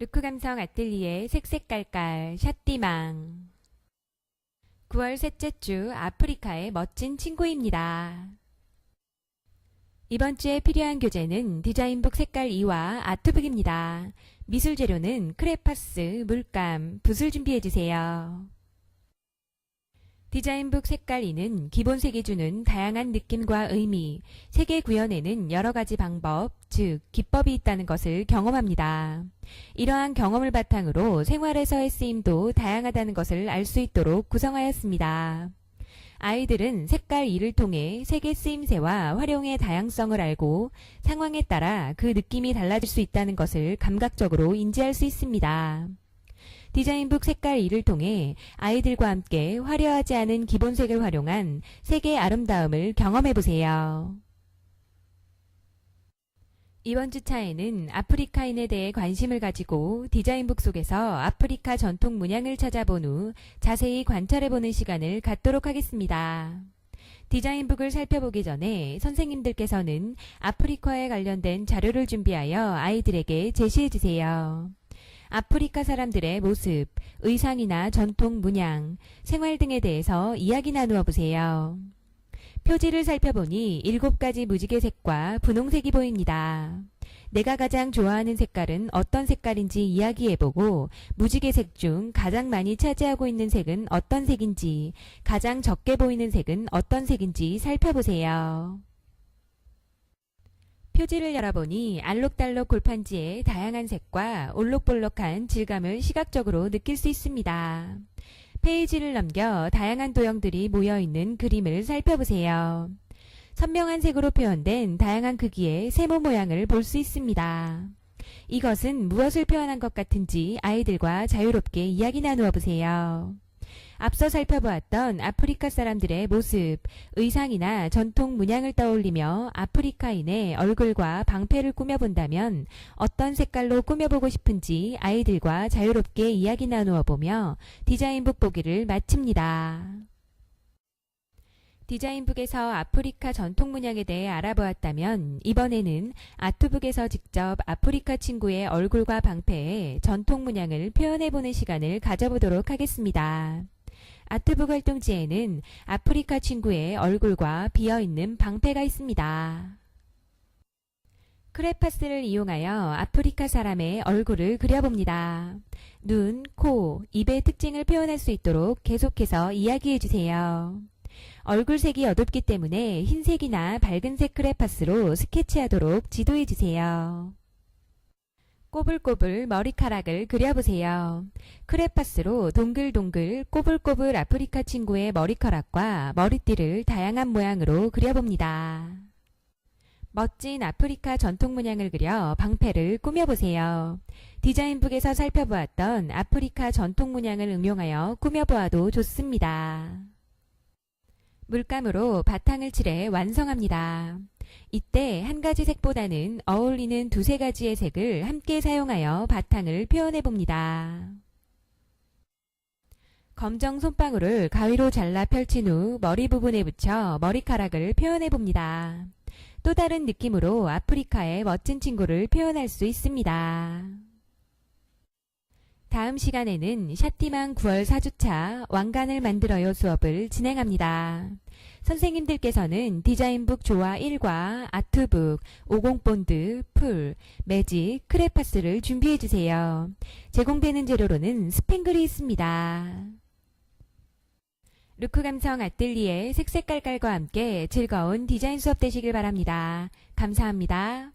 루크 감성 아틀리에 색색깔깔 샷디망 9월 셋째 주 아프리카의 멋진 친구입니다. 이번 주에 필요한 교재는 디자인북 색깔 2와 아트북입니다. 미술 재료는 크레파스, 물감, 붓을 준비해 주세요. 디자인북 색깔 2는 기본색이 주는 다양한 느낌과 의미, 색의 구현에는 여러 가지 방법, 즉, 기법이 있다는 것을 경험합니다. 이러한 경험을 바탕으로 생활에서의 쓰임도 다양하다는 것을 알 수 있도록 구성하였습니다. 아이들은 색깔 2를 통해 색의 쓰임새와 활용의 다양성을 알고 상황에 따라 그 느낌이 달라질 수 있다는 것을 감각적으로 인지할 수 있습니다. 디자인북 색깔 2를 통해 아이들과 함께 화려하지 않은 기본색을 활용한 색의 아름다움을 경험해 보세요. 이번 주차에는 아프리카인에 대해 관심을 가지고 디자인북 속에서 아프리카 전통 문양을 찾아본 후 자세히 관찰해보는 시간을 갖도록 하겠습니다. 디자인북을 살펴보기 전에 선생님들께서는 아프리카에 관련된 자료를 준비하여 아이들에게 제시해주세요. 아프리카 사람들의 모습, 의상이나 전통 문양, 생활 등에 대해서 이야기 나누어 보세요. 표지를 살펴보니 일곱 가지 무지개 색과 분홍색이 보입니다. 내가 가장 좋아하는 색깔은 어떤 색깔인지 이야기해보고 무지개 색 중 가장 많이 차지하고 있는 색은 어떤 색인지 가장 적게 보이는 색은 어떤 색인지 살펴보세요. 표지를 열어보니 알록달록 골판지의 다양한 색과 올록볼록한 질감을 시각적으로 느낄 수 있습니다. 페이지를 넘겨 다양한 도형들이 모여있는 그림을 살펴보세요. 선명한 색으로 표현된 다양한 크기의 세모 모양을 볼 수 있습니다. 이것은 무엇을 표현한 것 같은지 아이들과 자유롭게 이야기 나누어 보세요. 앞서 살펴보았던 아프리카 사람들의 모습, 의상이나 전통 문양을 떠올리며 아프리카인의 얼굴과 방패를 꾸며본다면 어떤 색깔로 꾸며보고 싶은지 아이들과 자유롭게 이야기 나누어 보며 디자인북 보기를 마칩니다. 디자인북에서 아프리카 전통 문양에 대해 알아보았다면 이번에는 아트북에서 직접 아프리카 친구의 얼굴과 방패에 전통 문양을 표현해보는 시간을 가져보도록 하겠습니다. 아트북 활동지에는 아프리카 친구의 얼굴과 비어있는 방패가 있습니다. 크레파스를 이용하여 아프리카 사람의 얼굴을 그려봅니다. 눈, 코, 입의 특징을 표현할 수 있도록 계속해서 이야기해 주세요. 얼굴색이 어둡기 때문에 흰색이나 밝은색 크레파스로 스케치하도록 지도해 주세요. 꼬불꼬불 머리카락을 그려보세요. 크레파스로 동글동글 꼬불꼬불 아프리카 친구의 머리카락과 머리띠를 다양한 모양으로 그려봅니다. 멋진 아프리카 전통 문양을 그려 방패를 꾸며보세요. 디자인북에서 살펴보았던 아프리카 전통 문양을 응용하여 꾸며보아도 좋습니다. 물감으로 바탕을 칠해 완성합니다. 이때 한 가지 색보다는 어울리는 두세 가지의 색을 함께 사용하여 바탕을 표현해 봅니다. 검정 솜방울을 가위로 잘라 펼친 후 머리 부분에 붙여 머리카락을 표현해 봅니다. 또 다른 느낌으로 아프리카의 멋진 친구를 표현할 수 있습니다. 다음 시간에는 샤티망 9월 4주차 왕관을 만들어요 수업을 진행합니다. 선생님들께서는 디자인북 조화 1과 아트북, 50본드, 풀, 매직, 크레파스를 준비해주세요. 제공되는 재료로는 스팽글이 있습니다. 루크 감성 아뜰리에 색색깔깔과 함께 즐거운 디자인 수업 되시길 바랍니다. 감사합니다.